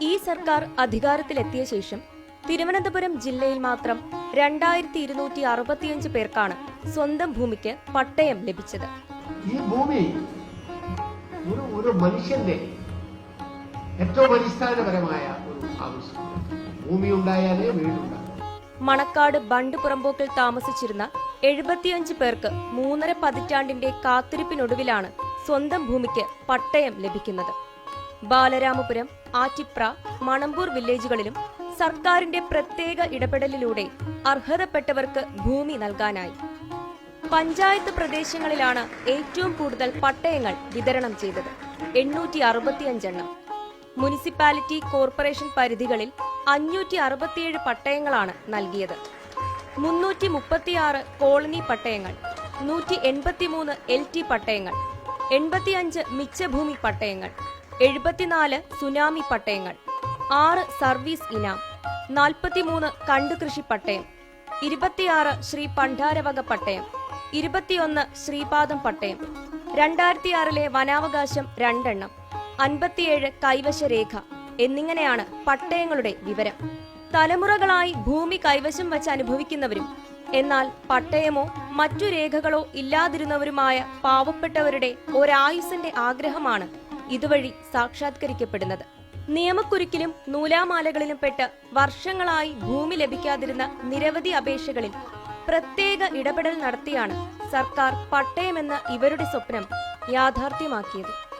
ഈ സർക്കാർ അധികാരത്തിലെത്തിയ ശേഷം തിരുവനന്തപുരം ജില്ലയിൽ മാത്രം രണ്ടായിരത്തി ഇരുന്നൂറ്റി അറുപത്തിയഞ്ച് പേർക്കാണ് സ്വന്തം ഭൂമിക്ക് പട്ടയം ലഭിച്ചത്. ഈ ഭൂമി ഒരു ഒരു മനുഷ്യന്റെ ഏറ്റവും അടിസ്ഥാനപരമായ ഒരു ആവശ്യം ഭൂമി ഉണ്ടായാലേ വീടുണ്ടാകും മണക്കാട് ബണ്ട് പുറമ്പോക്കിൽ താമസിച്ചിരുന്ന എഴുപത്തിയഞ്ച് പേർക്ക് മൂന്നര പതിറ്റാണ്ടിന്റെ കാത്തിരിപ്പിനൊടുവിലാണ് സ്വന്തം ഭൂമിക്ക് പട്ടയം ലഭിക്കുന്നത്. ബാലരാമപുരം ആറ്റിപ്ര മണമ്പൂർ വില്ലേജുകളിലും സർക്കാരിന്റെ പ്രത്യേക ഇടപെടലിലൂടെ അർഹതപ്പെട്ടവർക്ക് ഭൂമി നൽകാനായി. പഞ്ചായത്ത് പ്രദേശങ്ങളിലാണ് ഏറ്റവും കൂടുതൽ പട്ടയങ്ങൾ വിതരണം ചെയ്തത്. എണ്ണൂറ്റി അറുപത്തിയഞ്ചെണ്ണം മുനിസിപ്പാലിറ്റി കോർപ്പറേഷൻ പരിധികളിൽ അഞ്ഞൂറ്റി അറുപത്തിയേഴ് പട്ടയങ്ങളാണ് നൽകിയത്. മുന്നൂറ്റി മുപ്പത്തിയാറ് കോളനി പട്ടയങ്ങൾ നൂറ്റി എൺപത്തിമൂന്ന് എൽ ടി പട്ടയങ്ങൾ എൺപത്തിയഞ്ച് മിച്ചഭൂമി പട്ടയങ്ങൾ എഴുപത്തിനാല് സുനാമി പട്ടയങ്ങൾ ആറ് സർവീസ് ഇനാം നാൽപ്പത്തിമൂന്ന് കണ്ടുകൃഷി പട്ടയം ഇരുപത്തിയാറ് ശ്രീ പണ്ഡാരവക പട്ടയം ഇരുപത്തിയൊന്ന് ശ്രീപാദം പട്ടയം രണ്ടായിരത്തിയാറിലെ വനാവകാശം രണ്ടെണ്ണം അൻപത്തിയേഴ് കൈവശരേഖ എന്നിങ്ങനെയാണ് പട്ടയങ്ങളുടെ വിവരം. തലമുറകളായി ഭൂമി കൈവശം വച്ച് അനുഭവിക്കുന്നവരും എന്നാൽ പട്ടയമോ മറ്റു രേഖകളോ ഇല്ലാതിരുന്നവരുമായ പാവപ്പെട്ടവരുടെ ഒരായുസിന്റെ ആഗ്രഹമാണ് ഇതുവഴി സാക്ഷാത്കരിക്കപ്പെടുന്നത്. നിയമക്കുരുക്കിലും നൂലാമാലകളിലും പെട്ട് വർഷങ്ങളായി ഭൂമി ലഭിക്കാതിരുന്ന നിരവധി അപേക്ഷകളിൽ പ്രത്യേക ഇടപെടൽ നടത്തിയാണ് സർക്കാർ പട്ടയമെന്ന ഇവരുടെ സ്വപ്നം യാഥാർത്ഥ്യമാക്കിയത്.